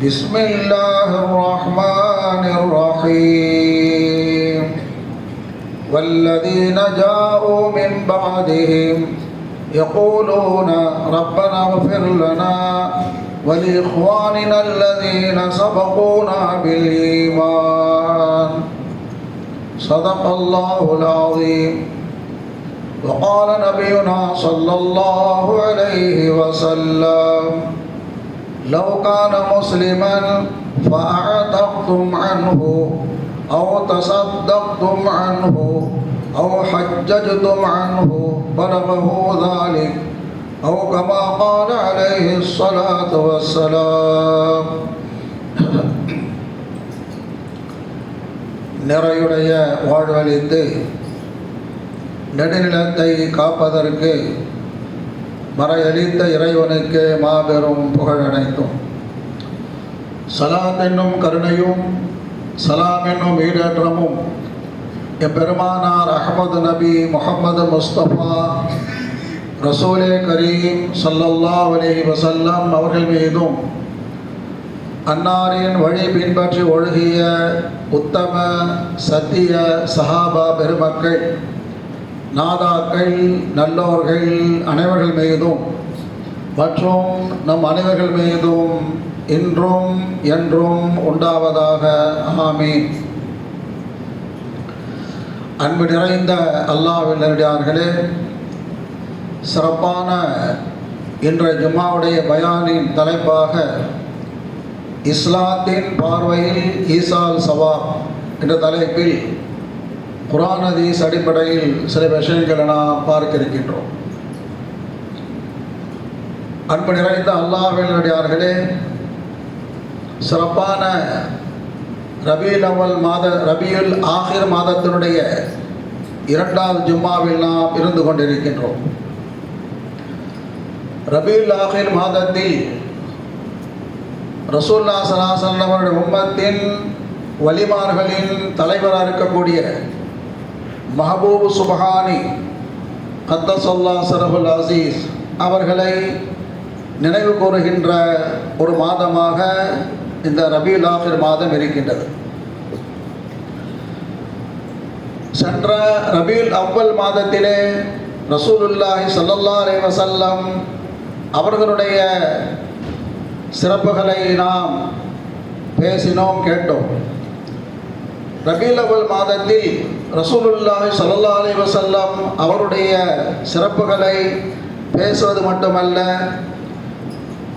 بسم الله الرحمن الرحيم. والذين جاءوا من بعدهم يقولون ربنا اغفر لنا ولإخواننا الذين سبقونا بالإيمان. صدق الله العظيم. وقال نبينا صلى الله عليه وسلم لو كان مسلما فأعتقتم عنه أو تصدقتم عنه أو حججتم عنه بلغه ذلك أو كما قال عليه الصلاة والسلام நிறையுடைய வாழ்வழித்து நெடுநிலத்தை காப்பதற்கு மறையளித்த இறைவனுக்கு மாபெரும் புகழ் அனைத்தும். சலாம் என்னும் கருணையும் சலாம் என்னும் ஈடேற்றமும் எம்பெருமானார் அகமது நபி முகமது முஸ்தபா ரசூலே கரீம் சல்லல்லா அலைஹி வசல்லம் அவர்கள் மீதும் அன்னாரின் வழி பின்பற்றி ஒழுகிய உத்தம சத்திய சஹாபா பெருமக்கள் நாதாக்கள் நல்லோர்கள் அனைவர்கள் மீதும். மற்றும் நம் அனைவர்கள் மீதும் இன்றும் என்றும் உண்டாவதாக. ஆமே அன்பு நிறைந்த அல்லாஹ்வின் நேரடியார்களே சிறப்பான இன்றைய ஜும்மாவுடைய பயானின் தலைப்பாக இஸ்லாத்தின் பார்வையில் ஈசால் சவா என்ற தலைப்பில் குரான் அதீஸ் அடிப்படையில் சில விஷயங்களை நாம் பார்க்க இருக்கின்றோம் அன்பு நிறைந்த அல்லாஹினுடையார்களே சிறப்பான ரபியுல் அவல் மாத ரபியுல் ஆகிர் மாதத்தினுடைய இரண்டாவது ஜும்மாவில் நாம் இருந்து கொண்டிருக்கின்றோம். ரபியுல் ஆஹிர் மாதத்தில் ரசூல்லா சலாசன் அவருடைய உம்மத்தின் வலிமார்களின் தலைவராக இருக்கக்கூடிய மஹபூப் சுபஹானி கத்தசல்லா சரபுல் அசீஸ் அவர்களை நினைவு கூறுகின்ற ஒரு மாதமாக இந்த ரபியுல் ஆஃபிர் மாதம் இருக்கின்றது. சென்ற ரபியுல் அவ்வல் மாதத்திலே ரசூலுல்லாஹி சல்லல்லா அலே வசல்லம் அவர்களுடைய சிறப்புகளை நாம் பேசினோம் கேட்டோம். ரபீலவல் மாதத்தில் ரசூலுல்லாஹி சல்லா அலி வசல்லாம் அவருடைய சிறப்புகளை பேசுவது மட்டுமல்ல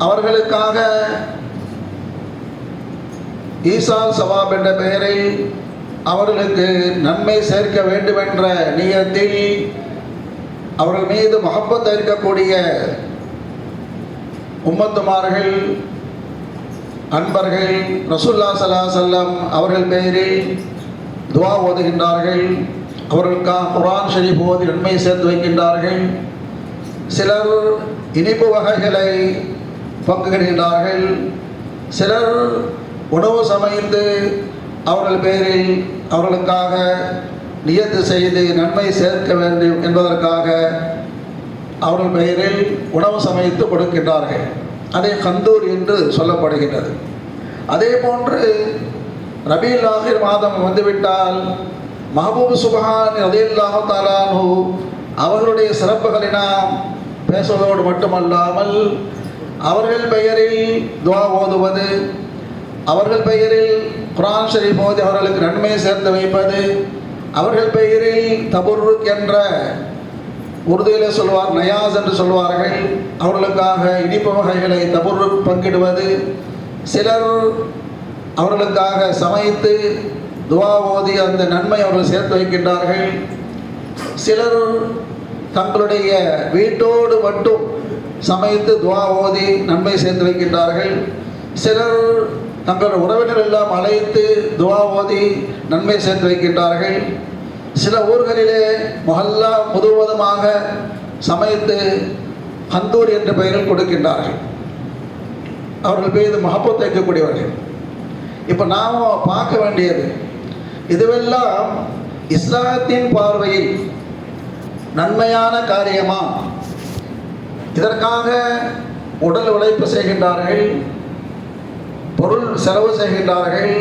அவர்களுக்காக ஈசால் சவாப் என்ற பெயரில் அவர்களுக்கு நன்மை சேர்க்க வேண்டுமென்ற நீயத்தில் அவர்கள் மீது மகப்பத் இருக்கக்கூடிய உம்மத்துமார்கள் அன்பர்கள் ரசுல்லா சல்லா செல்லம் அவர்கள் பெயரில் துவா ஓதுகின்றார்கள். அவர்களுக்காக குரான் ஷரீப் ஓதி நன்மை சேர்த்து வைக்கின்றார்கள். சிலர் இனிப்பு வகைகளை பங்குகின்றார்கள். சிலர் உணவு சமைத்து அவர்கள் பெயரில் அவர்களுக்காக நியத்து செய்து நன்மை சேர்க்க வேண்டும் என்பதற்காக அவர்கள் பெயரில் உணவு சமைத்து கொடுக்கின்றார்கள். அதை கந்தூர் என்று சொல்லப்படுகின்றது. அதே போன்று ரபீல் ஆகிர் மாதம் வந்துவிட்டால் மஹபூப் சுபஹான் ரதியுல்லாஹு தாலானு அவர்களுடைய சிறப்புகளை நாம் பேசுவதோடு மட்டுமல்லாமல் அவர்கள் பெயரில் துவா ஓதுவது அவர்கள் பெயரில் குரான் ஷரீப் ஓதி அவர்களுக்கு நன்மை சேர்த்து வைப்பது அவர்கள் பெயரில் தபுருக் என்ற உறுதியில் சொல்வார் நயாஸ் என்று சொல்வார்கள். அவர்களுக்காக இனிப்பு வகைகளை தபுருக் பங்கிடுவது. சிலர் அவர்களுக்காக சமைத்து துவா ஓதி அந்த நன்மை அவர்கள் சேர்த்து வைக்கின்றார்கள். சிலர் தங்களுடைய வீட்டோடு மட்டும் சமைத்து துவா ஓதி நன்மை சேர்த்து வைக்கின்றார்கள். சிலர் தங்கள் உறவினர் எல்லாம் அழைத்து துவா ஓதி நன்மை சேர்த்து வைக்கின்றார்கள். சில ஊர்களிலே மொஹல்லா முழுவதுமாக சமைத்து ஹந்தூர் என்ற பெயரில் கொடுக்கின்றார்கள். அவர்கள் மீது மகப்பத்தை வைக்கக்கூடியவர்கள். இப்போ நாம் பார்க்க வேண்டியது. இதுவெல்லாம் இஸ்லாத்தின் பார்வையில் நன்மையான காரியமா? இதற்காக உடல் உழைப்பு செய்கின்றார்கள் பொருள் செலவு செய்கின்றார்கள்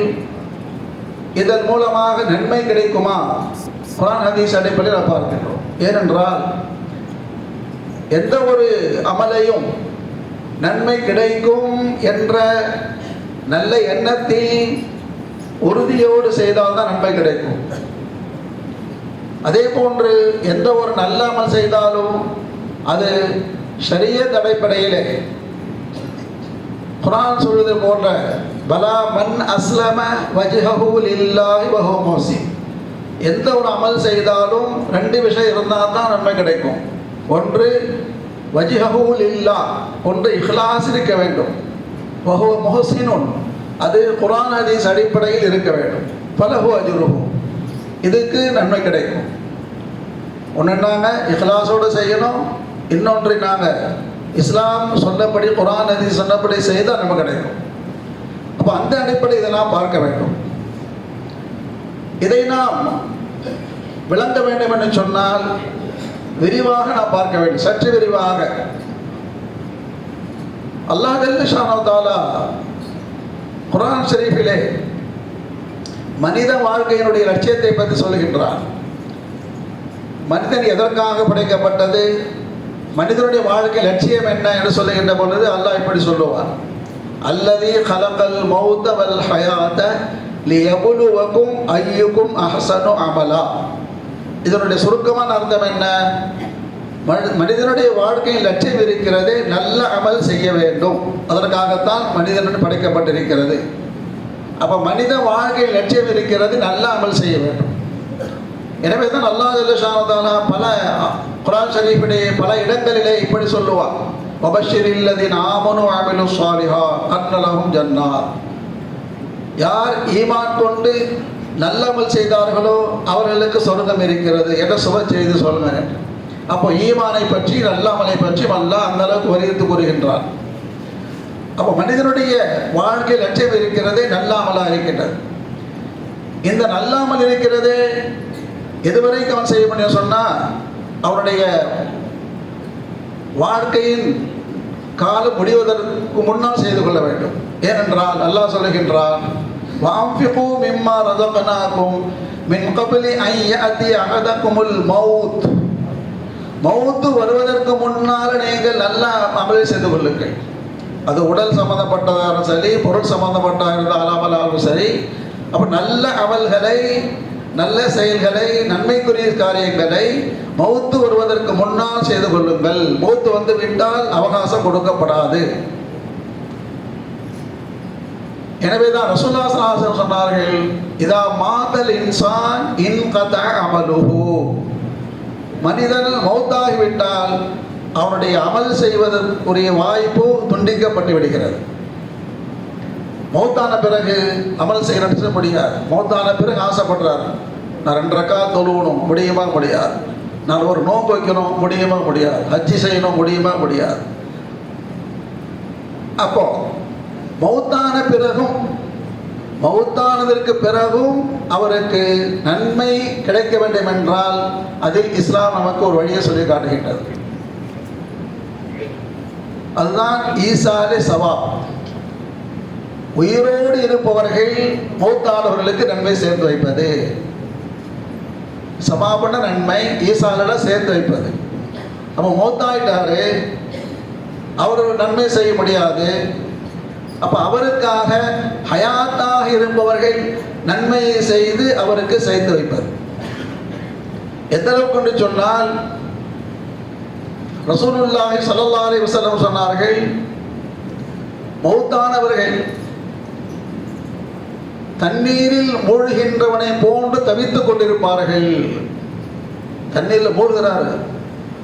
இதன் மூலமாக நன்மை கிடைக்குமா? குரான் ஹதீஸ் அடிப்படையில் நாம் பார்க்கின்றோம். ஏனென்றால் எந்த ஒரு அமலையும் நன்மை கிடைக்கும் என்ற நல்ல எண்ணத்தை உறுதியோடு செய்தால்தான் நன்மை கிடைக்கும். அதே போன்று எந்த ஒரு நல்ல அமல் செய்தாலும் அது சரிய அடிப்படையிலே குரான் சொல்வது போன்ற பலா மன் அஸ்லம வஜ்ஹஹு லில்லாஹி வஹு முஹ்சின். எந்த ஒரு அமல் செய்தாலும் ரெண்டு விஷயம் இருந்தால் தான் நன்மை கிடைக்கும். ஒன்று வஜ்ஹஹு லில்லா ஒன்று இஹ்லாஸ் இருக்க வேண்டும். வஹு ஒன்று அது குரான் ஹதீஸ் அடிப்படையில் இருக்க வேண்டும். பலஹு அஜுருகும் இதுக்கு நன்மை கிடைக்கும். ஒன்று நாங்கள் இஹ்லாஸோடு செய்யணும். இன்னொன்று நாங்கள் இஸ்லாம் சொன்னபடி குரான் நதி சொன்னபடி செய்தால் நமக்கு கிடைக்கும். அப்போ அந்த அடிப்படை இதெல்லாம் பார்க்க வேண்டும். இதை நாம் விளங்க வேண்டும் என்று சொன்னால் விரிவாக நாம் பார்க்க வேண்டும். சற்று விரிவாக. அல்லாஹ் ஜல்லஷானோ தாலா குரான் ஷெரீஃபிலே மனித வாழ்க்கையினுடைய லட்சியத்தை பற்றி சொல்லுகின்றார். மனிதன் எதற்காக படைக்கப்பட்டது? மனிதனுடைய வாழ்க்கை லட்சியம் என்ன என்று சொல்லுகின்ற பொழுது அல்லாஹ் இப்படி சொல்லுவார் அல்லதி கலகல் மௌத்த வல் ஹயாத லியபுலுவக்கும் ஐயுக்கும் அஹசனு அமலா. இதனுடைய சுருக்கமான அர்த்தம் என்ன? மனிதனுடைய வாழ்க்கையில் லட்சியம் இருக்கிறது நல்ல அமல் செய்ய வேண்டும். அதற்காகத்தான் மனிதன் படைக்கப்பட்டிருக்கிறது. அப்ப மனித வாழ்க்கையில் லட்சியம் இருக்கிறது நல்ல அமல் செய்ய வேண்டும். எனவே தான் அல்லா ஜல்லஷானதாலா பல குரான் ஷரீஃபிடைய பல இடங்களிலே இப்படி சொல்லுவார் வபஷிர் இல்லதின் ஆமனு ஆமிலு சாலிஹா கண்ணலகும் ஜன்னார் யார் ஈமான் கொண்டு நல்லமல் செய்தார்களோ அவர்களுக்கு சொர்க்கம் இருக்கிறது. என்ற சுப செய்து சொல்லுங்க. அப்போ ஈமானை பற்றி அல்லாமலை பற்றி அல்லாஹ் அந்த அளவுக்கு வலியுறுத்தி கூறுகின்றார் அப்போ மனிதனுடைய வாழ்க்கை லட்சியம் இருக்கிறதே நல்லாமலா இருக்கின்றது. இந்த நல்லாமல் இருக்கிறது எதுவரைக்கும் அவன் செய்ய முடியும் சொன்னால் அவனுடைய வாழ்க்கையின் காலம் முடிவதற்கு முன்னால் செய்து கொள்ள வேண்டும். ஏனென்றால் அல்லாஹ் சொல்லுகின்றான் வாம்பிகோ மிம்மா ரதகனாக்கும் மின் கபிலி ஐ அதி அகதகுமுல் மௌத். மௌத்து வருவதற்கு முன்னால் நீங்கள் நல்ல அமலை செய்து கொள்ளுங்கள். அது உடல் சம்பந்தப்பட்டதாலும் சரி பொருள் சம்பந்தப்பட்டதாக இருந்தாலும் சரி. அப்போ நல்ல அமல்களை நல்ல செயல்களை நன்மைக்குரிய காரியங்களை மௌத்து வருவதற்கு முன்னால் செய்து கொள்ளுங்கள். மௌத்து வந்து விட்டால் அவகாசம் கொடுக்கப்படாது. எனவேதான் ரசூல்லா ஸல்லல்லாஹு சொன்னார்கள் இதா மாதல் இன்சான் இன் கத அமலுஹு. மனிதன் மௌத்தாகிவிட்டால் அவனுடைய அமல் செய்வதற்குரிய வாய்ப்பு துண்டிக்கப்பட்டு விடுகிறது. மௌத்தான பிறகு அமல் செய்ய முடியாது. மௌத்தான பிறகு ஆசைப்படுறாரு. நான் ரெண்டு ரக்கா தொழுவணும் முடியுமா? முடியாது. நான் ஒரு நோன்பு வைக்கணும் முடியுமா? முடியாது. ஹஜ்ஜி செய்யணும் முடியுமா? முடியாது. அப்போ மௌத்தான பிறகும் மௌத்தானதற்கு பிறகும் அவருக்கு நன்மை கிடைக்க வேண்டும் என்றால் அதில் இஸ்லாம் நமக்கு ஒரு வழியை சொல்லி காட்டுகின்றது. அதுதான் ஈசாலே சவாப். உயிரோடு இருப்பவர்கள் மௌத்தானவர்களுக்கு நன்மை சேர்த்து வைப்பது. சமாபன நன்மை ஈசால சேர்த்து வைப்பது. அப்போ மௌத்தாயிட்டாரு அவர் நன்மை செய்ய முடியாது. அப்ப அவருக்காக ஹயாத்தாக இருப்பவர்கள் நன்மையை செய்து அவருக்கு சேர்த்து வைப்பது. எந்த அளவுக்கு என்று சொன்னால் ரசூலுல்லாஹி சல்லா அலி வஸல்லம் சொன்னார்கள் மௌத்தானவர்கள் தண்ணீரில் மூழ்கின்றவனை போன்று தவித்துக் கொண்டிருப்பார்கள். தண்ணீரில் மூழ்கிறார்கள்.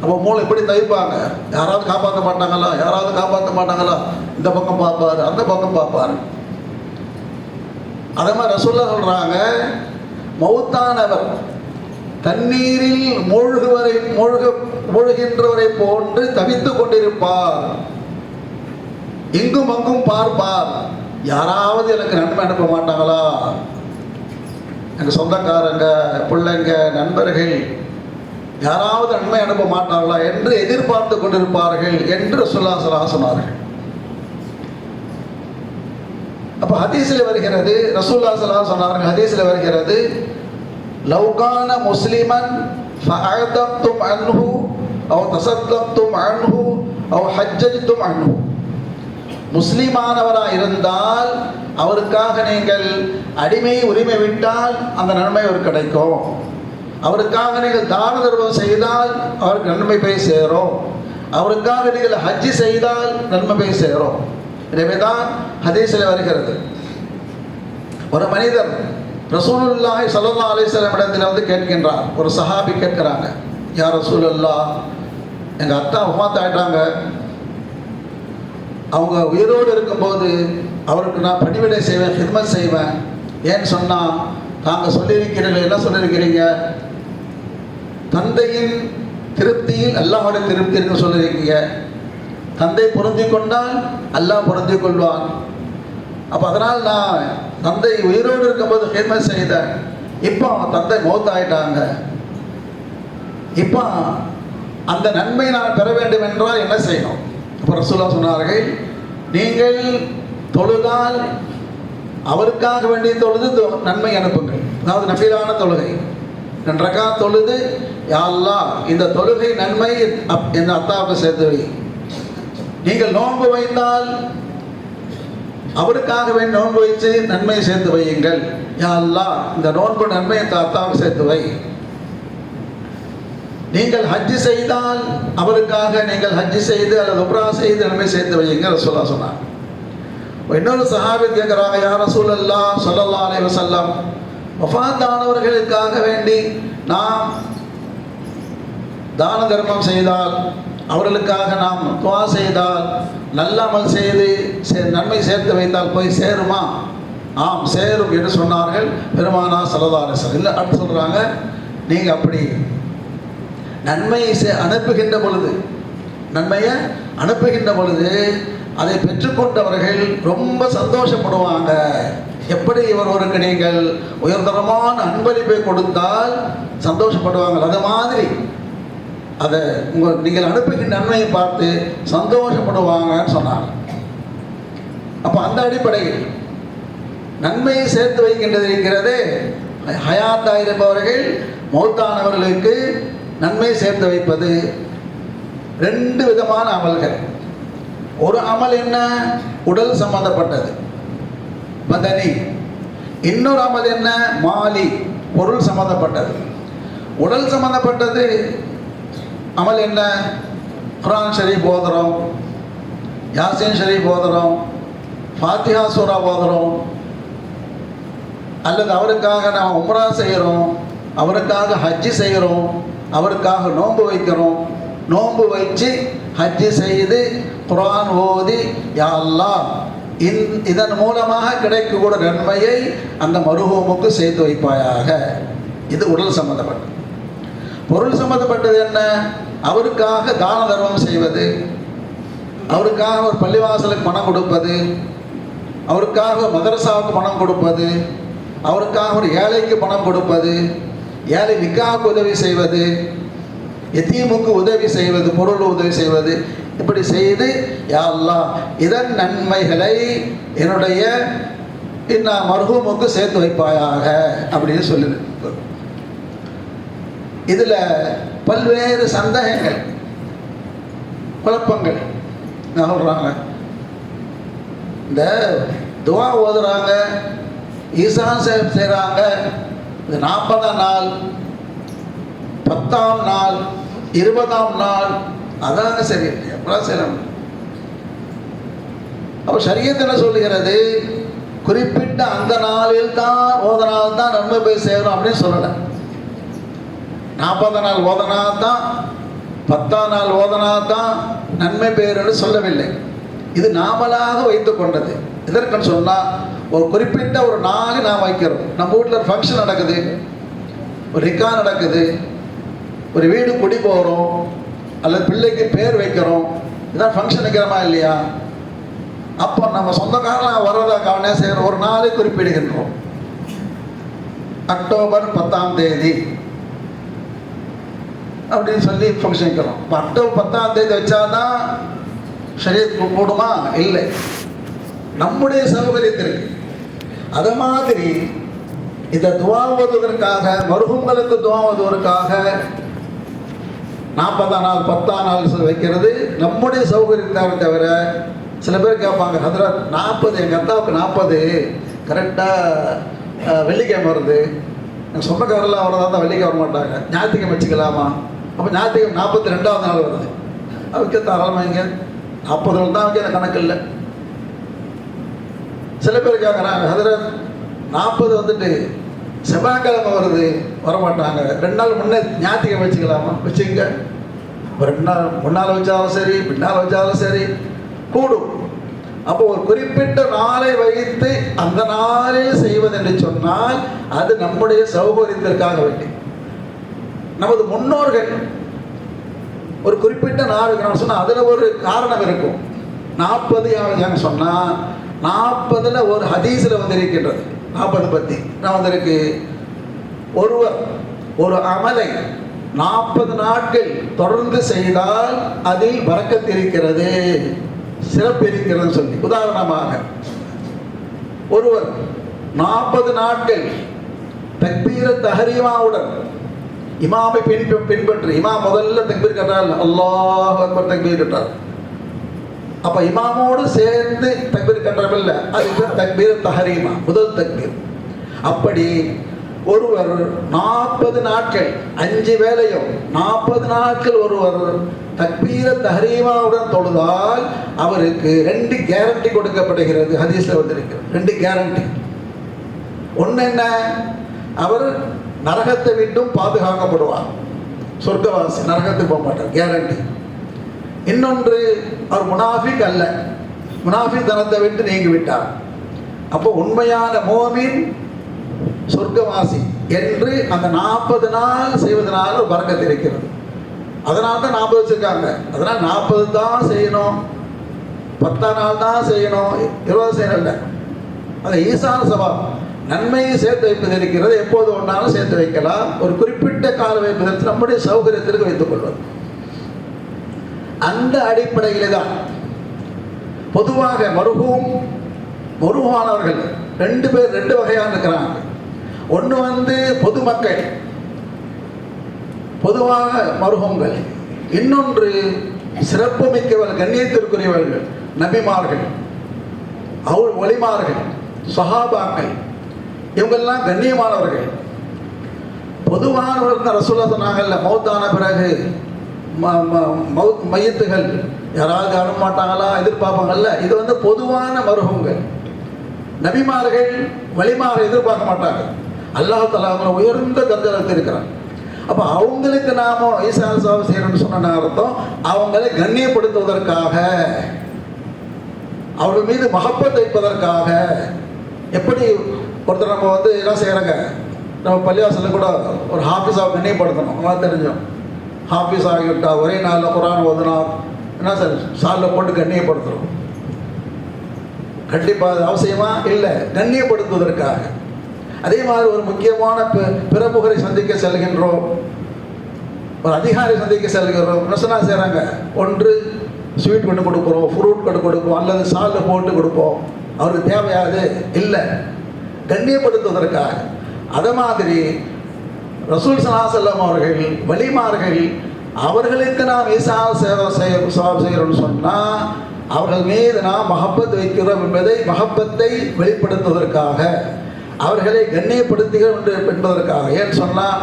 அப்போ மூளை எப்படி தவிப்பாங்க? யாராவது காப்பாற்ற மாட்டாங்களா? யாராவது காப்பாற்ற மாட்டாங்களா? இந்த பக்கம் பார்ப்பாரு அந்த பக்கம் பார்ப்பாரு. அதே மாதிரி ரசூல்லா சொல்றாங்க மௌத்தானவர் தண்ணீரில் மூழ்குவரை மூழ்க மூழ்கின்றவரை போன்று தவித்துக் கொண்டிருப்பார். இங்கும் அங்கும் பார்ப்பார். யாராவது எனக்கு நன்மை அனுப்ப மாட்டாங்களா? எங்கள் சொந்தக்காரங்க பிள்ளைங்க நண்பர்கள் யாராவது நன்மை அனுப்ப மாட்டார்களா என்று எதிர்பார்த்து கொண்டிருப்பார்கள் என்று சுல்லாசலா சொன்னார்கள். அப்ப ஹதீஸில் வருகிறது ரசூல்லா சலா சொன்னார்கள் ஹதீஸில் வருகிறது லவ்கான முஸ்லிமன் ஃபஅதப்தும் அன்ஹு அவ் தசத்தப்தும் அன்ஹு அவ் ஹஜ்ஜஜ்தும் அன்ஹு. முஸ்லிமானவராக இருந்தால் அவருக்காக நீங்கள் அடிமை உரிமை விட்டால் அந்த நன்மை அவர் கிடைக்கும். அவருக்காக நீங்கள் தான தர்மம் செய்தால் அவருக்கு நன்மை போய் சேரும். அவருக்காக நீங்கள் ஹஜ்ஜி செய்தால் நன்மை போய் சேரும். எனவே தான் ஹதீஸில் வருகிறது. ஒரு மனிதர் ரசூலுல்லாஹி சல்லா அலிஸ்லாம் இடத்தில் வந்து கேட்கின்றார். ஒரு சஹாபி கேட்கிறாங்க யார் ரசூலுல்லா எங்கள் அத்தா உமாத் ஆயிட்டாங்க அவங்க உயிரோடு இருக்கும்போது அவருக்கு நான் பணிவிடை செய்வேன் ஹிதமத் செய்வேன். ஏன்னு சொன்னால் நாங்கள் சொல்லியிருக்கிறீர்கள் என்ன சொல்லியிருக்கிறீங்க? தந்தையின் திருப்தியில் அல்லாஹோட திருப்தி என்று சொல்லியிருக்கீங்க. தந்தை பொருந்தி கொண்டால் அல்லாஹ் பொருந்தி கொள்வான். அப்போ அதனால் நான் தந்தை உயிரோடு இருக்கும்போது ஃபேமஸ் செய்தேன். இப்போ அவன் தந்தை மௌத்தாயிட்டாங்க. இப்போ அந்த நன்மை நான் பெற வேண்டும் என்றால் என்ன செய்யணும்? இப்போ ரசூலா சொன்னார்கள் நீங்கள் தொழுதால் அவருக்காக வேண்டிய தொழுது தொ- நன்மை அனுப்புங்கள். அதாவது நபீலான தொழுகை. ரெண்டரைக்கா தொழுது யா இந்த தொழுகை நன்மை அப்- என் அத்தாவுக்கு சேர்த்து வை நீங்கள் நோன்பு வைத்தால் அவருக்காக வேண்டி நோன்பு வைத்து நன்மையை சேர்த்து வையுங்கள். யா இந்த நோன்பு நன்மையை இந்த அத்தாவுக்கு சேர்த்து வை. நீங்கள் ஹஜ்ஜி செய்தால் அவருக்காக நீங்கள் ஹஜ்ஜி செய்து அல்லது உப்ரா செய்து நன்மை சேர்த்து வையுங்க ரசூலா சொன்னார். இன்னொரு சஹாபி கேட்குறாங்க யார் ரசூலல்லா சொல்லல்லா அலைவசல்லாம் வஃபாத்தானவர்களுக்காக வேண்டி நாம் தான தர்மம் செய்தால் அவர்களுக்காக நாம் துவா செய்தால் நல்லாமல் செய்து சே- நன்மை சேர்த்து வைத்தால் போய் சேருமா? ஆம் சேரும் என்று சொன்னார்கள் பெருமானா சலதாரசர் இல்லை அப்படி சொல்கிறாங்க நீங்கள் அப்படி நன்மையை சே அனுப்புகின்ற பொழுது நன்மையை அனுப்புகின்ற பொழுது அதை பெற்றுக்கொண்டவர்கள் ரொம்ப சந்தோஷப்படுவாங்க. எப்படி இவர்களுக்கு நீங்கள் உயர்தரமான அன்பளிப்பை கொடுத்தால் சந்தோஷப்படுவாங்க? அது மாதிரி அதை உங்கள் நீங்கள் அனுப்புகின்ற நன்மையை பார்த்து சந்தோஷப்படுவாங்கன்னு சொன்னாங்க அப்போ அந்த அடிப்படையில் நன்மையை சேர்த்து வைக்கின்றது இருக்கிறது ஹயாத்தாக இருப்பவர்கள் மௌத்தானவர்களுக்கு நன்மை சேர்த்து வைப்பது ரெண்டு விதமான அமல்கள். ஒரு அமல் என்ன? உடல் சம்பந்தப்பட்டது. பதனி. இன்னொரு அமல் என்ன? மாலி பொருள் சம்பந்தப்பட்டது. உடல் சம்பந்தப்பட்டது அமல் என்ன? குரான் ஷரீஃப் ஓதுறோம் யாசின் ஷரீஃப் ஓதுறோம் ஃபாத்திஹா சூரா ஓதுறோம். அல்லது அவருக்காக நாம் உம்ரா செய்கிறோம் அவருக்காக ஹஜ்ஜி செய்கிறோம் அவருக்காக நோன்பு வைக்கிறோம். நோன்பு வச்சு ஹஜ்ஜி செய்து குரான் ஓதி யாழ்லா இந் இதன் மூலமாக கிடைக்கக்கூடிய நன்மையை அந்த மருகோமுக்கு சேர்த்து வைப்பாயாக. இது உடல் சம்மந்தப்பட்டது பொருள் சம்மந்தப்பட்டது என்ன? அவருக்காக தான தர்மம் செய்வது அவருக்காக ஒரு பள்ளிவாசலுக்கு பணம் கொடுப்பது அவருக்காக மதரசாவுக்கு பணம் கொடுப்பது அவருக்காக ஒரு ஏழைக்கு பணம் கொடுப்பது ஏழை நிக்காவுக்கு உதவி செய்வது எத்தீமுக்கு உதவி செய்வது பொருள் உதவி செய்வது இப்படி செய்து யா இதன் நன்மைகளை என்னுடைய இன்ன மருகமுக்கு சேர்த்து வைப்பாயாக அப்படின்னு சொல்லி இதில் பல்வேறு சந்தேகங்கள் குழப்பங்கள் என்ன சொல்கிறாங்க இந்த துவா ஓதுறாங்க ஈசான் சேவ் செய்கிறாங்க இந்த நாற்பதாம் நாள் பத்தாம் நாள் இருபதாம் நாள் அதாங்க சரி எப்படா செய்யலாம்? அப்போ சரியத்து என்ன சொல்லுகிறது? குறிப்பிட்ட அந்த நாளில் தான் ஓதனால் தான் நன்மை போய் சேரும் அப்படின்னு சொல்லலை. நாற்பது நாள் ஓதனா தான் பத்தாம் நாள் ஓதனா தான் நன்மை பெயர்னு சொல்லவில்லை. இது நாமளாக வைத்து கொண்டது. எதற்குன்னு சொன்னால் ஒரு குறிப்பிட்ட ஒரு நாள் நாம் வைக்கிறோம். நம்ம வீட்டில் ஒரு ஃபங்க்ஷன் நடக்குது. ஒரு ரிக்கா நடக்குது. ஒரு வீடு குடி போகிறோம் அல்லது பிள்ளைக்கு பேர் வைக்கிறோம். இதான் ஃபங்க்ஷன் வைக்கிறோமா இல்லையா? அப்போ நம்ம சொந்தக்காரலாம் வர்றதா கவனம் செய்கிற ஒரு நாளை குறிப்பிடுகின்றோம். அக்டோபர் பத்தாம் தேதி. அப்படின்னு சொல்லி ஃபங்க்ஷன் வைக்கிறோம் இப்போ அக்டோபர் பத்தாம் தேதி வச்சாதான் சரீரத்துக்கு கூடுமா இல்லை. நம்முடைய சௌகரியத்திற்கு அது மாதிரி இதை துவாவதுவதற்காக மருகங்களுக்கு துவாவதுவதற்காக நாற்பதாம் நாள் பத்தாம் நாள் வைக்கிறது. நம்முடைய சௌகரியத்தாக தவிர சில பேர் கேட்பாங்க ஹதரத் நாற்பது எங்கள் அத்தாவுக்கு நாற்பது. கரெக்டாக வெள்ளிக்கிழமை வருது. எங்கள் சொந்தக்காரெல்லாம் அவ்வளோதான் தான் வெள்ளிக்கிழமை வர மாட்டாங்க ஞாயிற்றுக்கிழமை வச்சுக்கலாமா? அப்போ ஞாயிற்றுக்கிழமை நாற்பத்தி ரெண்டாவது நாள் வருது. அதுக்கு தாராளமாக இங்கே நாற்பது நாள் தான் வைக்க கணக்கு இல்லை. சில பேர் கேட்குறாங்க அதில் நாற்பது வந்துட்டு செவ்வாய்க்கிழமை வருது வரமாட்டாங்க. ரெண்டு நாள் முன்னே ஞாயிற்றுக்கிழமை வச்சுக்கலாமா? வச்சுங்க ரெண்டு நாள் முன்னால் வச்சாலும் சரி பின்னால் வச்சாலும் சரி கூடும். அப்போ ஒரு குறிப்பிட்ட நாளை வைத்து அந்த நாளே செய்வது என்று சொன்னால் அது நம்முடைய சௌகரியத்திற்காக வேண்டி. நமது முன்னோர்கள் ஒரு குறிப்பிட்ட நாள் சொன்னால் அதில் ஒரு காரணம் இருக்கும். நாற்பது யாருன்னு சொன்னால் நாற்பதில் ஒரு ஹதீஸில் வந்து இருக்கின்றது நாற்பது பற்றி நான் வந்திருக்கு? ஒருவர் ஒரு அமலை நாற்பது நாட்கள் தொடர்ந்து செய்தால் அதில் வரக்கத்து இருக்கிறது சிறப்பு இருக்கிறது சொல்லி. உதாரணமாக ஒருவர் நாற்பது நாட்கள் தக்பீர தஹரீமாவுடன் இமாமை பின் பின்பற்றி. இமாம் முதல்ல தக்பீர் கட்டால் அல்லாஹ் அக்பர் தக்பீர் கட்டார். அப்ப இமாமோடு சேர்ந்து தக்பீர் கட்டுறமில்ல அதுக்கு தக்பீர் தஹரீமா. முதல் தக்பீர். அப்படி ஒருவர் நாற்பது நாட்கள் அஞ்சு வேலையும் நாற்பது நாட்கள் ஒருவர் தக்பீர தஹரீமாவுடன் தொழுதால் அவருக்கு ரெண்டு கேரண்டி கொடுக்கப்படுகிறது. ஹதீஸ்ல வந்திருக்கு. ரெண்டு கேரண்டி ஒன்று என்ன? அவர் நரகத்தை விட்டும் பாதுகாக்கப்படுவார். சொர்க்கவாசி நரகத்துக்கு போக மாட்டார் கேரண்டி இன்னொன்று அவர் முனாஃபிக் அல்ல. முனாஃபிக் தனத்தை விட்டு நீங்கி விட்டார் அப்போ உண்மையான மோமின் சொர்க்கவாசி என்று அந்த நாற்பது நாள் செய்வதனால ஒரு பறக்கத்து இருக்கிறது. அதனால தான் நாற்பது வச்சுருக்காங்க. அதனால் நாற்பது தான் செய்யணும். பத்தாம் நாள் தான் செய்யணும். இருபது செய்யணும் இல்லை. அது ஈசான சபா நன்மையை சேர்த்து வைப்பது இருக்கிறது. எப்போது ஒன்றாலும் சேர்த்து வைக்கலாம். ஒரு குறிப்பிட்ட கால வைப்பதற்கு நம்முடைய சௌகரியத்திற்கு வைத்துக் கொள்வது. அந்த அடிப்படையிலே தான் பொதுவாக மருகவும் மருவானவர்கள் ரெண்டு பேர் ரெண்டு வகையாக இருக்கிறாங்க. ஒன்று வந்து பொதுமக்கள் பொதுவாக மருகங்கள். இன்னொன்று சிறப்பு மிக்கவர்கள் கண்ணியத்திற்குரியவர்கள் நபிமார்கள் அவர் ஒளிமார்கள் சஹாபாக்கள். இவங்கெல்லாம் கண்ணியமானவர்கள். பொதுவானவர்கள் ரசூலா சொன்னாங்கல்ல மௌத்தான பிறகு ம- ம- மௌத் மையத்துகள். யாராவது அனுமாட்டாங்களா எதிர்பார்ப்பாங்கல்ல? இது வந்து பொதுவான மருகங்கள் நபிமார்கள் வழிமாற எதிர்பார்க்க மாட்டாங்க. அல்லாஹ் தலா அவங்களை உயர்ந்த தந்தரத்தில் இருக்கிறாங்க அப்போ அவங்களுக்கு நாம ஈசா சாவை செய்யணும்னு சொன்ன அர்த்தம் அவங்களை கண்ணியப்படுத்துவதற்காக அவர்கள் மீது மகப்பத் வைப்பதற்காக எப்படி ஒருத்தர் நம்ம வந்து என்ன செய்கிறாங்க நம்ம பள்ளிவாசலில் கூட ஒரு ஹாஃபீஸாக கண்ணியப்படுத்தணும் நல்லா தெரிஞ்சோம் ஹாஃபீஸ் ஆகிவிட்டா ஒரே நாளில் குரான் ஓதுனா என்ன சார்? சாலில் போட்டு கண்ணியப்படுத்துகிறோம் கண்டிப்பாக அது அவசியமா? இல்லை. கண்ணியப்படுத்துவதற்காக. அதே மாதிரி ஒரு முக்கியமான பி- பிரமுகரை சந்திக்க செல்கின்றோம். ஒரு அதிகாரி சந்திக்க செல்கிறோம் என்ன செய்கிறாங்க ஒன்று ஸ்வீட் கொண்டு கொடுக்குறோம் ஃப்ரூட் கொண்டு கொடுப்போம் அல்லது சாலில் போட்டு கொடுப்போம். அவருக்கு தேவையாது இல்லை. கண்ணியப்படுத்துவதற்காக. அதை மாதிரி ரசூல் சலாசல்லம் அவர்கள் வலிமார்கள் அவர்களுக்கு நாம் ஈசா சேவை செய்ய சவாப் செய்கிறோம்னு சொன்னால் அவர்கள் மீது நாம் மகப்பத் வைக்கிறோம் என்பதை மகப்பத்தை வெளிப்படுத்துவதற்காக அவர்களை கண்ணியப்படுத்துகிறோம் என்று என்பதற்காக. ஏன்னு சொன்னால்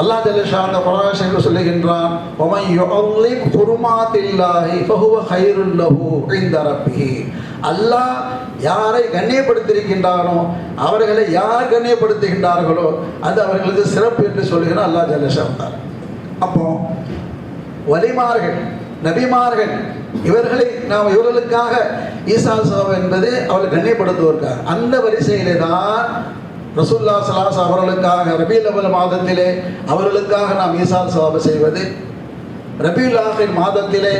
அல்லாஹ் ஜல்லிஷா அந்த பராசையில் சொல்லுகின்றான் ஒமை யுஅல்லிம் ஹுருமாத்தில்லாஹி ஃபஹுவ ஹைருல்லஹு இந்த ரப்பிஹி. அல்லாஹ் யாரை கண்ணியப்படுத்தியிருக்கின்றானோ அவர்களை யார் கண்ணியப்படுத்துகின்றார்களோ அது அவர்களுக்கு சிறப்பு என்று சொல்கிறார் அல்லாஹ் ஜல்லிஷா அப்போ வலிமார்கள் நபிமார்கள் இவர்களை நாம் இவர்களுக்காக ஈசா சபா என்பது அவர்கள் கண்ணியப்படுத்துவதற்காக அந்த வரிசையிலே தான் ரசூல்லா சலாஸ் அவர்களுக்காக ரபியுல் அவல் மாதத்திலே அவர்களுக்காக நாம் ஈசா சவாப செய்வது. ரபீல் ஆஹின் மாதத்திலே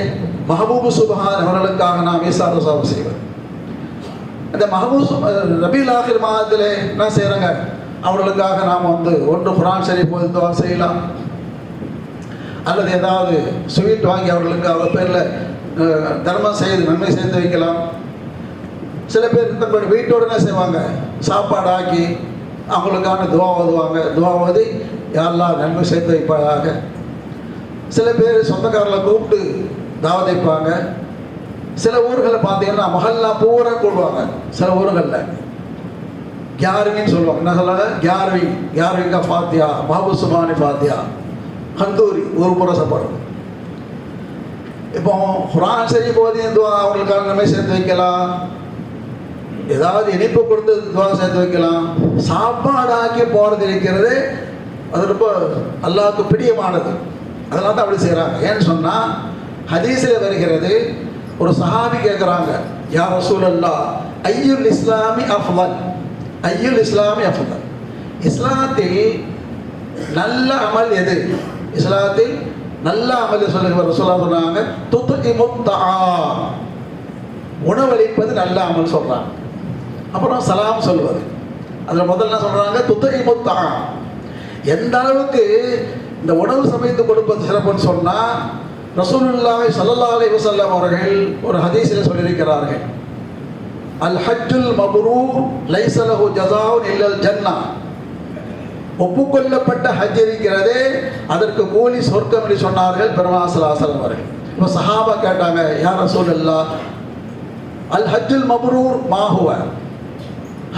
மஹபூபு சுபஹான் அவர்களுக்காக நாம் ஈசா சவாப செய்வது இந்த மஹபூஸ் ரபீல் ஆகிர் மாதத்தில் என்ன செய்கிறாங்க அவர்களுக்காக நாம் வந்து ஒன்று குரான் சரி போது துவா செய்யலாம். அல்லது ஏதாவது ஸ்வீட் வாங்கி அவர்களுக்கு அவர் பேரில் தர்மம் செய்து நன்மை சேர்த்து வைக்கலாம். சில பேர் தங்களுடைய வீட்டோடு என்ன செய்வாங்க? சாப்பாடு ஆக்கி அவங்களுக்கான துவா ஓதுவாங்க. துவா ஓதி யாரெல்லாம் நன்மை சேர்த்து வைப்பாராக சில பேர் சொந்தக்காரர்களை கூப்பிட்டு தாவதைப்பாங்க. சில ஊர்களில் பார்த்தீங்கன்னா மகல்லா பூரா கூடுவாங்க. சில ஊர்களில். கியார்வின்னு சொல்லுவாங்க. என்ன சொல்லுவாங்க கியார்வி. கியார்விங்கா ஃபாத்தியா மஹபூஸ் சுபானி ஃபாத்தியா. கந்தூரி ஒரு முறை சாப்பாடு இப்போ குரான் சரி போது துவா அவங்களுக்கான சேர்த்து வைக்கலாம். ஏதாவது இனிப்பு கொடுத்து துவா சேர்த்து வைக்கலாம். சாப்பாடாக்கி போகிறது இருக்கிறது அது ரொம்ப அல்லாவுக்கு பிரியமானது. அதெல்லாம் தான் அப்படி செய்கிறாங்க ஏன்னு சொன்னால் ஹதீஸில் வருகிறது ஒரு சஹாபி கேட்குறாங்க யார் ரசூல் அல்லா ஐயுல் இஸ்லாமி அஃபல் ஐயுல் இஸ்லாமி அஃபல் இஸ்லாத்தில் நல்ல அமல் எது? இஸ்லாத்தில் நல்ல அமல் சொல்லுங்க ரசூலா சொன்னாங்க துத்து முத்தா உணவளிப்பது நல்ல அமல் சொல்கிறாங்க அப்புறம் சலாம் சொல்வது அதில் முதல்ல சொல்கிறாங்க துத்து முத்தா எந்த அளவுக்கு இந்த உணவு சமைத்து கொடுப்பது சிறப்புன்னு சொன்னால் ரசூலுல்லாஹி ஸல்லல்லாஹு அலி வசல்லம் அவர்கள் ஒரு ஹதீஸில் சொல்லியிருக்கிறார்கள். அல் ஹஜ்ஜுல் மபுரூ லைசலஹு லஹு இல்லல் ஜன்னா. ஒப்புக்கொள்ளப்பட்ட ஹஜ் இருக்கிறதே அதற்கு கூலி சொர்க்கம் என்று சொன்னார்கள் பெருமாசலாசலம் அவர்கள். இப்போ சஹாபா கேட்டாங்க யார் ரசூலுல்லா அல் ஹஜ்ஜுல் மபுரூர் மாஹுவ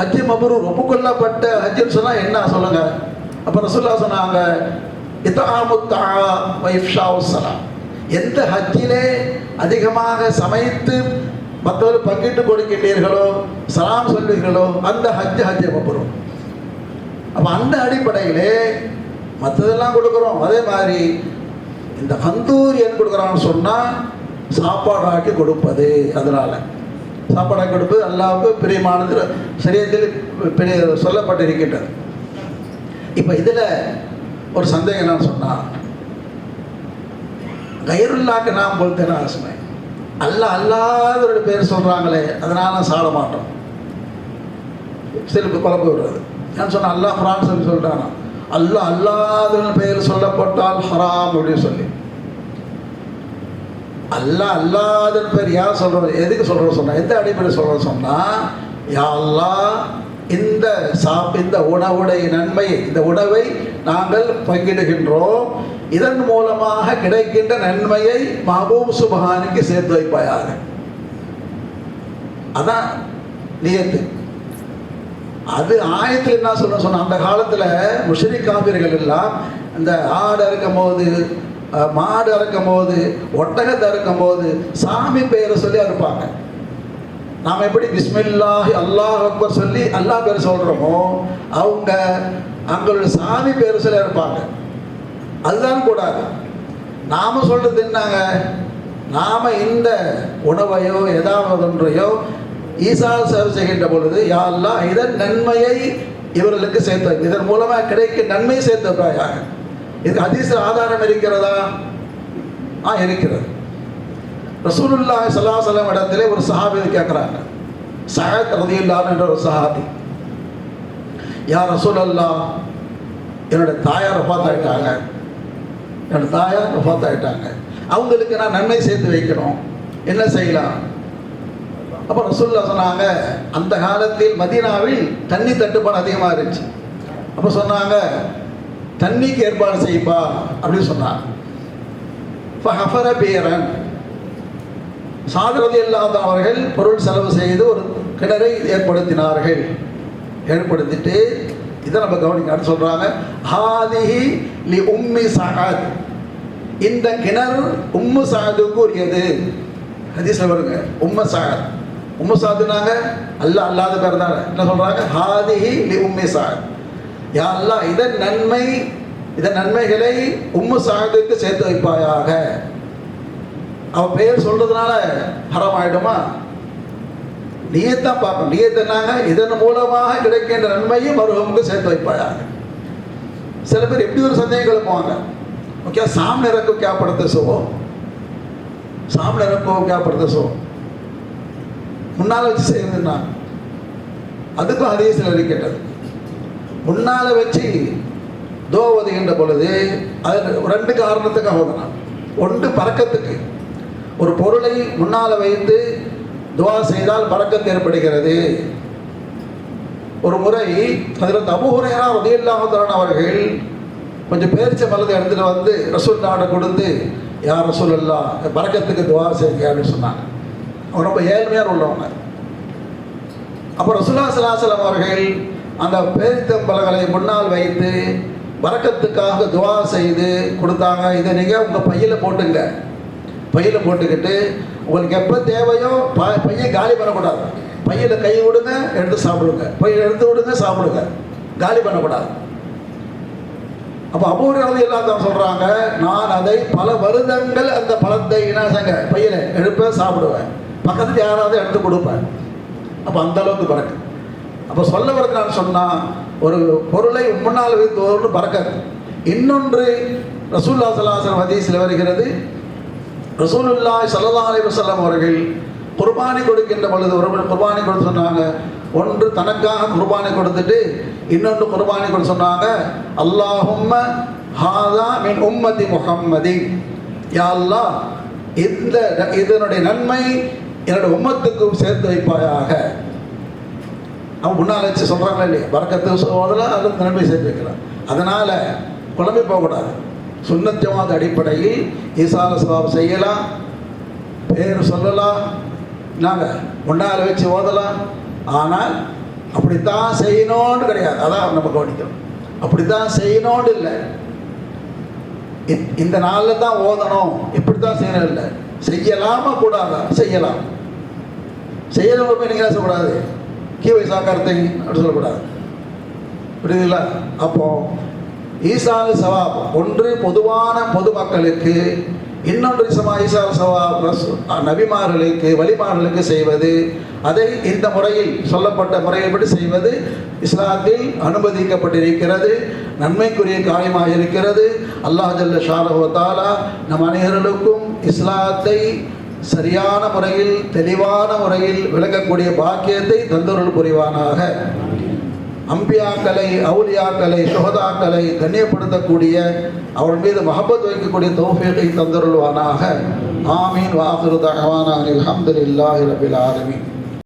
ஹஜ் மபுரூர் ஒப்புக்கொள்ளப்பட்ட ஹஜ்ஜுன்னு சொன்னால் என்ன சொல்லுங்க? அப்போ ரசூல்லா சொன்னாங்க இத்தாமுத்தா வைஃப்ஷாவுசலாம் எந்த ஹஜ்ஜிலே அதிகமாக சமைத்து மற்றவர்கள் பங்கிட்டு கொடுக்கின்றீர்களோ சலாம் சொல்வீர்களோ அந்த ஹஜ் ஹஜ் மப்ரூர் அப்போ அந்த அடிப்படையிலே மற்றதெல்லாம் கொடுக்குறோம். அதே மாதிரி இந்த கந்தூரி ஏன் கொடுக்குறான்னு சொன்னால் சாப்பாடு ஆக்கி கொடுப்பது அதனால். சாப்பாடாக கொடுப்பது அல்லாவுக்கு பிரியமானது சரியத்தில் பெரிய சொல்லப்பட்டிருக்கின்றது. இப்போ இதில் ஒரு சந்தேகம் என்னன்னு சொன்னால் கயிறுல்லாக்கு நாம் பொறுத்தேன ஆசுமை அல்ல அல்லாதவருடைய பேர் சொல்கிறாங்களே அதனால நான் சாட மாட்டோம். சிலருக்கு குழப்ப விடுறது. ஏன்னு சொன்ன அல்லாஹ் ஃப்ரான்ஸ் சொல்லி சொல்லிட்டானா அல்லாஹ் அல்லாதவன் பெயர் சொல்லப்பட்டால் ஹராம் அப்படின்னு சொல்லி. அல்லாஹ் அல்லாதன் பேர் யார் சொல்கிறது எதுக்கு சொல்கிறோம் சொன்னால் எந்த அடிப்படையில் சொல்கிறோம் சொன்னால் யா இந்த சாப் இந்த உணவுடைய நன்மை இந்த உணவை நாங்கள் பங்கிடுகின்றோம். இதன் மூலமாக கிடைக்கின்ற நன்மையை மகபூப் சுபஹானுக்கு சேர்த்து வைப்பாயாக. அதான் நியத்து. அது ஆயத்தில் என்ன சொல்ல சொன்ன அந்த காலத்தில் முஷரி காவிர்கள் எல்லாம் இந்த ஆடு அறுக்கும் போது மாடு அறுக்கும் போது ஒட்டகத்தை அறுக்கும் போது சாமி பெயரை சொல்லி அறுப்பாங்க. நாம் எப்படி பிஸ்மில்லாஹி அல்லாஹ் அக்பர் சொல்லி அல்லாஹ் பேர் சொல்கிறோமோ அவங்க அவங்களோட சாமி பேர் சொல்லி அறுப்பாங்க. அதுதான் கூடாது. நாம் சொல்கிறது என்னங்க? நாம் இந்த உணவையோ ஏதாவது ஒன்றையோ ஈசா சேவை செய்கின்ற பொழுது யாரெல்லாம் இதன் நன்மையை இவர்களுக்கு சேர்த்து இதன் மூலமாக கிடைக்கும் நன்மை சேர்த்து வைப்பாயாக இது ஹதீஸ் ஆதாரம் இருக்கிறதா? ஆ இருக்கிறது. ரசூலுல்லா சலாசலம் அலைஹி இடத்திலே ஒரு சஹாபி கேட்குறாங்க. சஹத் ரதியுல்லாஹ் என்ற ஒரு சஹாபி. ரசூல் அல்லாஹ் என்னோட தாயார் வஃபாத் என்னோடய தாயார் வஃபாத் அவங்களுக்கு நான் நன்மை சேர்த்து வைக்கணும். என்ன செய்யலாம்? அப்போ ரசூல்லா சொன்னாங்க அந்த காலத்தில் மதீனாவில் தண்ணி தட்டுப்பாடு அதிகமாக இருந்துச்சு. அப்போ சொன்னாங்க தண்ணிக்கு ஏற்பாடு செய்ப்பா அப்படின்னு சொன்னாங்க. ஃபஹஃபர பீரன் சாதரதி இல்லாத அவர்கள் பொருள் செலவு செய்து ஒரு கிணறை ஏற்படுத்தினார்கள். ஏற்படுத்திட்டு இதை நம்ம கவனிக்க சொல்கிறாங்க ஹாதிஹி லி உம்மி சஹத் இந்த கிணறு உம்மு சாதுக்கு உரியது. ஹதீஸ்ல வருங்க. உம்ம சாத் உம்மு சாதுனாங்க அல்ல அல்லாத பேர் தானே என்ன சொல்கிறாங்க ஹாதிஹி லி உம்மி சாத் யா அல்லாஹ் இதன் நன்மை இதன் நன்மைகளை உம்மு சாதுக்கு சேர்த்து வைப்பாயாக. அவன் பெயர் சொல்றதுனால ஹரம் ஆயிடுமா நீயத்தான் பார்க்கணும். நீயத்தனாக இதன் மூலமாக கிடைக்கின்ற நன்மையும் மருவமுக்கு சேர்த்து வைப்பாயாக சில பேர் எப்படி ஒரு சந்தேகங்களை போவாங்க முக்கியம் சாமி இறக்கு கே படுத்த சுகம் சாமி இறக்கும் கே சுகம் முன்னால் வச்சு செய்யணும்னா அதுக்கும் அதே சிலர் கேட்டது. முன்னால் வச்சு தோ உதகின்ற பொழுது அது ரெண்டு காரணத்துக்காக ஓதுனான் ஒன்று பறக்கத்துக்கு. ஒரு பொருளை முன்னால் வைத்து துவா செய்தால் பறக்கத்து ஏற்படுகிறது. ஒரு முறை அதில் தபுகுரையா உதயில்லாமத்தான் அவர்கள் கொஞ்சம் பேரிச்ச மலதை எடுத்துகிட்டு வந்து ரசூல் நாடை கொடுத்து யார் ரசூல் இல்லா பறக்கத்துக்கு துவா செய்யுங்க அப்படின்னு சொன்னாங்க. அவங்க ரொம்ப ஏழ்மையாக உள்ளவங்க. அப்போ ரசூல்லா சலாசலம் அவர்கள் அந்த பேரித்தம்பலங்களை முன்னால் வைத்து வரக்கத்துக்காக துவா செய்து கொடுத்தாங்க. இதை நீங்கள் உங்கள் பையில் போட்டுங்க. பையில் போட்டுக்கிட்டு உங்களுக்கு எப்போ தேவையோ ப பையன் காலி பண்ணக்கூடாது. பையில் கை விடுங்க எடுத்து சாப்பிடுங்க. பையில் எடுத்து விடுங்க சாப்பிடுங்க. காலி பண்ணக்கூடாது. அப்போ அபூர் அளவு இல்லாதவங்க சொல்கிறாங்க நான் அதை பல வருடங்கள் அந்த பழத்தை இனாசங்க பையில் எடுப்பேன் சாப்பிடுவேன். பக்கத்தில் யாராவது எடுத்து கொடுப்பேன். அப்போ அந்த அளவுக்கு பறக்கு. அப்போ சொல்ல வரது நான் சொன்னால் ஒரு பொருளை முன்னால் வைத்து ஒன்று பறக்காது. இன்னொன்று ரசூல்லா சலாசன் ஹதீஸில் வருகிறது ரசூலுல்லாய் சல்லா அலி வசல்லம் அவர்கள் குர்பானி கொடுக்கின்ற பொழுது ஒரு குர்பானி கொடுத்து சொன்னாங்க. ஒன்று தனக்காக குர்பானி கொடுத்துட்டு இன்னொன்று குர்பானி கொடுத்து சொன்னாங்க. அல்லாஹும்ம ஹாதா மின் உம்மதி முகம்மதி யாழ்லா அல்லாஹ் இந்த இதனுடைய நன்மை என்னுடைய உம்மத்துக்கும் சேர்த்து வைப்பாயாக. அவன் முன்னால் வச்சு சொல்கிறாங்களே இல்லையா? பறக்கத்து சோதனை அது நன்மை சேர்த்து வைக்கிறான் அதனால் குழம்பி போகக்கூடாது. சுண்ணத்தியவாத அடிப்படையில் ஈசால சவாப் செய்யலாம் பேர் சொல்லலாம் நாங்கள் ஒன்றால் வச்சு ஓதலாம். ஆனால் அப்படித்தான் செய்யணும்னு கிடையாது. அதான் நம்ம கவனிக்கணும் அப்படித்தான் செய்யணும்னு இல்லை. இந்த நாளில் தான் ஓதணும். இப்படி தான் செய்யணும் இல்லை. செய்யலாமா கூடாதா? செய்யலாம். செய்யணும் போய் நீங்கள் சொல்லக்கூடாது? கீ வயசா கருத்தை அப்படின்னு சொல்லக்கூடாது. புரியுதுங்களா? அப்போது ஈசாலு சவாப் ஒன்று பொதுவான பொதுமக்களுக்கு இன்னொன்று சமா ஈசால் சவாப் நபிமார்களுக்கு வழிமார்களுக்கு செய்வது. அதை இந்த முறையில் சொல்லப்பட்ட முறையைப்படி செய்வது இஸ்லாத்தில் அனுமதிக்கப்பட்டிருக்கிறது நன்மைக்குரிய காரியமாக இருக்கிறது. அல்லாஹ் ஜல்ல ஷாரஹு தாலா நம் அனைவர்களுக்கும் இஸ்லாத்தை சரியான முறையில் தெளிவான முறையில் விளக்கக்கூடிய பாக்கியத்தை தந்தொருள் புரிவானாக. அம்பியாக்களை அவுலியாக்களை சுகதாக்களை கண்ணியப்படுத்தக்கூடிய அவள் மீது மஹபத் வைக்கக்கூடிய தௌஃபீகை தந்தருள்வானாக. ஆமீன். வாகுரு தகவானான் அல்ஹம்துலில்லாஹி ரபில் ஆலமீன்.